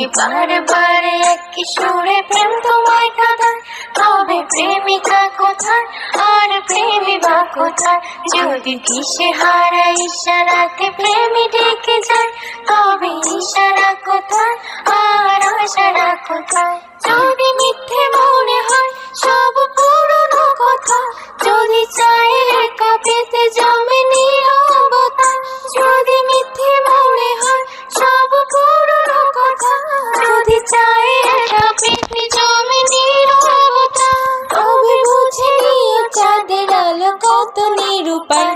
যদি বারে বারে একই সুরে প্রেম তোমায় তবে প্রেমিকা কোথায়? আর প্রেমী বা কোথায়? যদি দিশে হারা ইশারাতে প্রেমী ডেকে যায়, তবে ইশারা কোথায়? আর আশারা কোথায়? যদি মিথ্যে মনে হয়, সব পুরনো কথা। যদি চাই একা পেতে জমে চাই একা পেতে জমে নীরবতা তবে বুঝে আলো কত নিরূপায়।